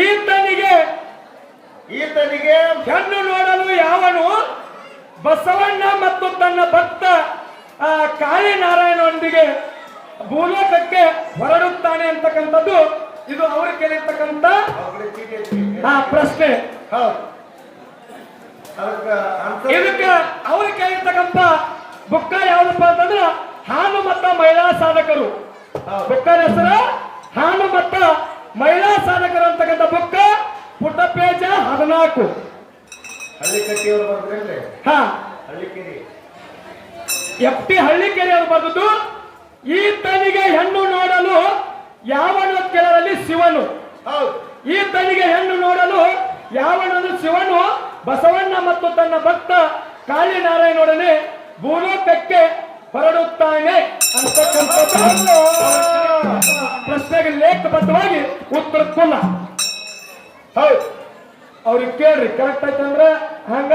ಈತನಿಗೆ ಈತನಿಗೆ ಹೆಣ್ಣು ನೋಡಲು ಯಾವನು ಬಸವಣ್ಣ ಮತ್ತು ತನ್ನ ಭಕ್ತ ಕಾಳಿನಾರಾಯಣೊಂದಿಗೆ ಭೂಲೋಕಕ್ಕೆ ಹೊರಡುತ್ತಾನೆ ಅಂತಕ್ಕಂಥದ್ದು ಇದು ಅವರು ಕೇಳಿರ್ತಕ್ಕಂಥ ಪ್ರಶ್ನೆ. ಇದಕ್ಕೆ ಅವ್ರು ಕೇಳಿರ್ತಕ್ಕಂಥ ಬುಕ್ಕ ಯಾವ್ದಪ್ಪ ಅಂತಂದ್ರೆ ಹಾನು ಮತ್ತ ಮಹಿಳಾ ಸಾಧಕರು. ಬುಕ್ಕರ ಹೆಸರು ಹಾನು ಮತ್ತ ಮಹಿಳಾ ಸಾಧಕರು ಅಂತಕ್ಕಂಥ ಬುಕ್ ಪುಟ್ಟ ಪೇಜ ಹದಿನಾಲ್ಕು. ಹಾ. ಹಳ್ಳಿಕೇರಿ. ಎಫ್ ಟಿ ಹಳ್ಳಿಕೇರಿ ಅವರು ಬರೆದದ್ದು ತನಿಗೆ ಹೆಣ್ಣು ನೋಡಲು ಯಾವನು ಕೆಲರಲ್ಲಿ ಶಿವನು. ಈ ತನಿಗೆ ಹೆಣ್ಣು ನೋಡಲು ಯಾವನನ್ನು ಶಿವನು. ಬಸವಣ್ಣ ಮತ್ತು ತನ್ನ ಭಕ್ತ ಕಾಳಿನಾರಾಯಣನೊಡನೆ ಭೂಲೋಕಕ್ಕೆ ಹೊರಡುತ್ತಾನೆ ಅಂತಕ್ಕಂಥದ್ದು. ಪ್ರಶ್ನೆಗೆ ಲೇಖಬದ್ಧವಾಗಿ ಉತ್ತರ ಕೊಲ್ಲ ಹೌದು ಅವ್ರಿಗೆ ಕೇಳ್ರಿ ಕರೆಕ್ಟ್ ಆಯ್ತಂದ್ರ ಹಂಗ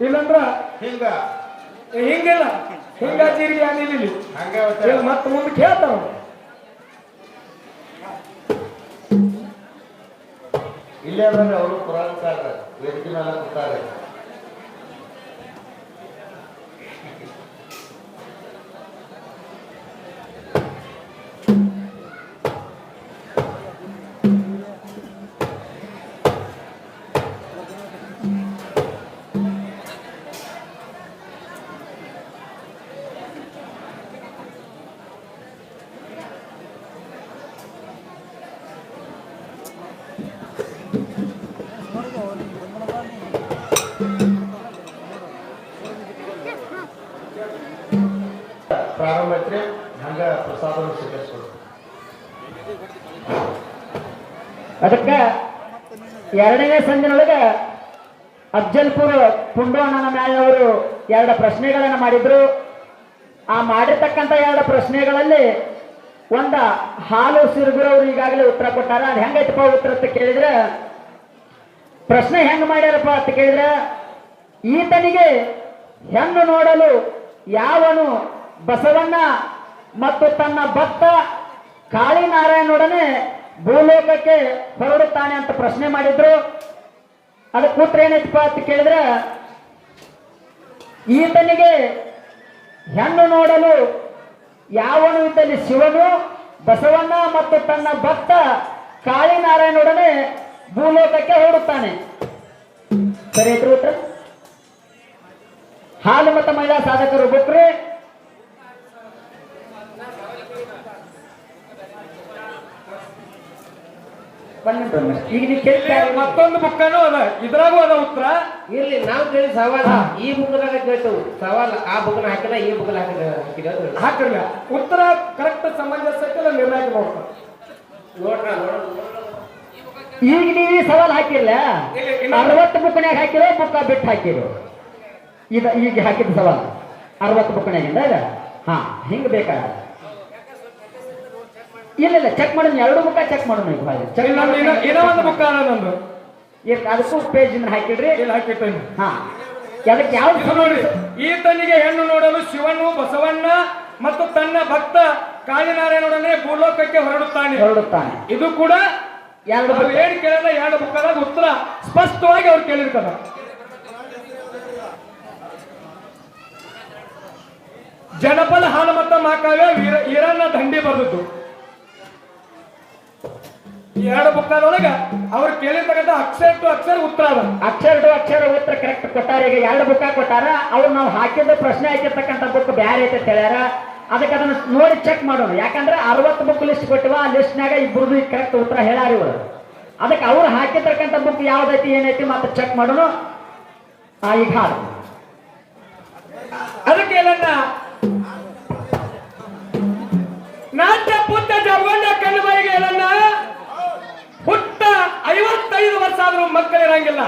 ಇಲ್ಲಂದ್ರ ಹಿಂಗ. ಹಿಂಗಿಲ್ಲ ಹಿಂಗ ಜೀರಿಗೆ ಏನಿಲ್ಲ ಹಂಗ ಮತ್ತೆ ಮುಂದೆ ಕೇಳ್ತಾರ ಅವ್ರು. ಇಲ್ಲೇ ಅಂದ್ರೆ ಅವರು ಪುರಾಣಕಾರ ವೇದಿಕೆ ಮೇಲೆ ಕೂತಾರೆ. ಪ್ರಾರಂಭ ಐತ್ರಿ ಹಂಗ ಪ್ರಸಾದನ ಸ್ವೀಕರಿಸ್ಬೋದು. ಅದಕ್ಕ ಎರಡನೇ ಸಂದಿನೊಳಗ ಅಫ್ಜಲ್ಪುರ್ ಪುಂಡೋಣನ ಅವರು ಎರಡು ಪ್ರಶ್ನೆಗಳನ್ನು ಮಾಡಿದ್ರು. ಆ ಮಾಡಿರ್ತಕ್ಕಂಥ ಎರಡು ಪ್ರಶ್ನೆಗಳಲ್ಲಿ ಒಂದ ಹಾಲು ಸಿರುಗುರವ್ರು ಈಗಾಗಲೇ ಉತ್ತರ ಕೊಟ್ಟಾರ. ಅದು ಹೆಂಗೈತಪ್ಪ ಉತ್ತರ ಅಂತ ಕೇಳಿದ್ರೆ, ಪ್ರಶ್ನೆ ಹೆಂಗ್ ಮಾಡ್ಯಾರಪ್ಪ ಅಂತ ಕೇಳಿದ್ರೆ, ಈತನಿಗೆ ಹೆಣ್ಣು ನೋಡಲು ಯಾವನು ಬಸವಣ್ಣ ಮತ್ತು ತನ್ನ ಭಕ್ತ ಕಾಳಿನಾರಾಯಣೊಡನೆ ಭೂಲೋಕಕ್ಕೆ ಹೊರಡುತ್ತಾನೆ ಅಂತ ಪ್ರಶ್ನೆ ಮಾಡಿದ್ರು. ಅದಕ್ಕೆ ಉತ್ತರ ಏನೈತಪ್ಪ ಅಂತ ಕೇಳಿದ್ರೆ, ಈತನಿಗೆ ಹೆಣ್ಣು ನೋಡಲು ಯಾವನು ಇದ್ದಲ್ಲಿ ಶಿವನು, ಬಸವಣ್ಣ ಮತ್ತು ತನ್ನ ಭಕ್ತ ಕಾಳಿನಾರಾಯಣೊಡನೆ ಭೂಲೋಕಕ್ಕೆ ಹೊರಡುತ್ತಾನೆ. ಸರಿ ಉತ್ತರ? ಹಾಲು ಮತ್ತು ಮಹಿಳಾ ಸಾಧಕರು ಬುಕ್ರಿ. ಬನ್ನಿ. ಈಗ ನೀವು ಮತ್ತೊಂದು ಬುಕ್ಕನು ಅದ. ಇದ್ರಾಗೂ ಅದ ಉತ್ತರ. ಇರ್ಲಿ ನಾವು ಕೇಳಿ ಸವಾಲ. ಈ ಬುಕ್ನಾಗ ಕೇಳ್ತೇವೆ. ಸವಾಲ ಆ ಬುಕ್ನ ಹಾಕಿದ ಈ ಬುಕ್ನ ಹಾಕಿದ ಹಾಕಿದ ಹಾಕಿರ್ಲ. ಉತ್ತರ ಕರೆಕ್ಟ್ ಸಮಂಜಸಕ್ಕೆ ನಿರ್ಣಯ ಮಾಡ್ತಾರೆ ನೋಡ್ರ ಈಗ ನೀವು ಸವಾಲ್ ಹಾಕಿಲ್ಲ ಅರವತ್ತು ಬುಕ್ನ್ಯಾಗ ಹಾಕಿರೋ ಬುಕ್ಕ ಬಿಟ್ಟು ಹಾಕಿರೋ. ಇದ ಈಗ ಹಾಕಿದ ಸವಾಲ್. ಅರವತ್ತು ಬುಕ್ನ್ಯಾಗಿಂದ? ಹಾ ಹಿಂಗ್ ಬೇಕಾದ ಇಲ್ಲ ಇಲ್ಲ ಚೆಕ್ ಮಾಡೋಣ ಎರಡು ಬುಕ್ಕ ಚೆಕ್ ಮಾಡೋಣ ಈಗ ಚೆಕ್ ಇನ್ನೂ ಒಂದು ಬುಕ್ಕ ಅದ ನಂದು ಅದಕ್ಕೂ ಪೇಜ್ ಹಾಕಿಡ್ರಿ. ಇಲ್ಲಿ ಹಾಕಿಟ್ಟೇನೆ ಹಾ. ಅದಕ್ಕೆ ಯಾವ್ದು ನೋಡಿ ಈತನಿಗೆ ಹೆಣ್ಣು ನೋಡಲು ಶಿವನು ಬಸವಣ್ಣ ಮತ್ತು ತನ್ನ ಭಕ್ತ ಕಾಳಿನಾರಾಯಣನೊಡನೆ ಭೂಲೋಕಕ್ಕೆ ಹೊರಡುತ್ತಾನೆ. ಹೊರಡುತ್ತಾನೆ. ಇದು ಕೂಡ ಎರಡು ಏನು ಬುಕ್ಕ ಏನ್ ಕೇಳಿದ ಎರಡು ಬುಕ್ಕದಾಗ ಉತ್ತರ ಸ್ಪಷ್ಟವಾಗಿ ಅವ್ರು ಕೇಳಿರ್ತಾರ. ಜನಪದ ಹಾಲಮತ್ತ ಮಾಕಾವ್ಯ ವೀರ ಈರಣ್ಣ ದಂಡಿ ಬರೆದದ್ದು. ಈ ಎರಡು ಬುಕ್ಕದೊಳಗ ಅವ್ರು ಕೇಳಿರ್ತಕ್ಕಂಥ ಅಕ್ಷರ ಟು ಅಕ್ಷರ ಉತ್ತರ ಅದ. ಅಕ್ಷರ ಟು ಅಕ್ಷರ ಉತ್ತರ ಕರೆಕ್ಟ್ ಕೊಟ್ಟಾರ. ಈಗ ಎರಡು ಬುಕ್ ಕೊಟ್ಟಾರ. ಅವ್ರು ನಾವು ಹಾಕಿದ ಪ್ರಶ್ನೆ ಹಾಕಿರ್ತಕ್ಕಂಥ ಬುಕ್ ಬ್ಯಾರೆ ಐತೆ ಹೇಳ್ಯಾರ. ಅದಕ್ಕೆ ಅದನ್ನ ನೋಡಿ ಚೆಕ್ ಮಾಡೋಣ. ಯಾಕಂದ್ರೆ ಅರವತ್ತು ಬುಕ್ ಲಿಸ್ಟ್ ಕೊಟ್ಟಿವ, ಆ ಲಿಸ್ಟ್ನಾಗ ಇಬ್ಬರದು ಕರೆಕ್ಟ್ ಉತ್ತರ ಹೇಳಾರ ಇವರು. ಅದಕ್ಕೆ ಅವ್ರು ಹಾಕಿರ್ತಕ್ಕಂಥ ಬುಕ್ ಯಾವ್ದೈತಿ, ಏನೈತಿ ಮತ್ತೆ ಚೆಕ್ ಮಾಡೋಣ. ಈಗ ಹಾಡು ಮಕ್ಕಳಿರಂಗಿಲ್ಲ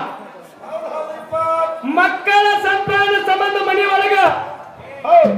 ಮಕ್ಕಳ ಸಂತಾನ ಸಂಬಂಧ ಮನೆಯೊಳಗ. ಒಳಗ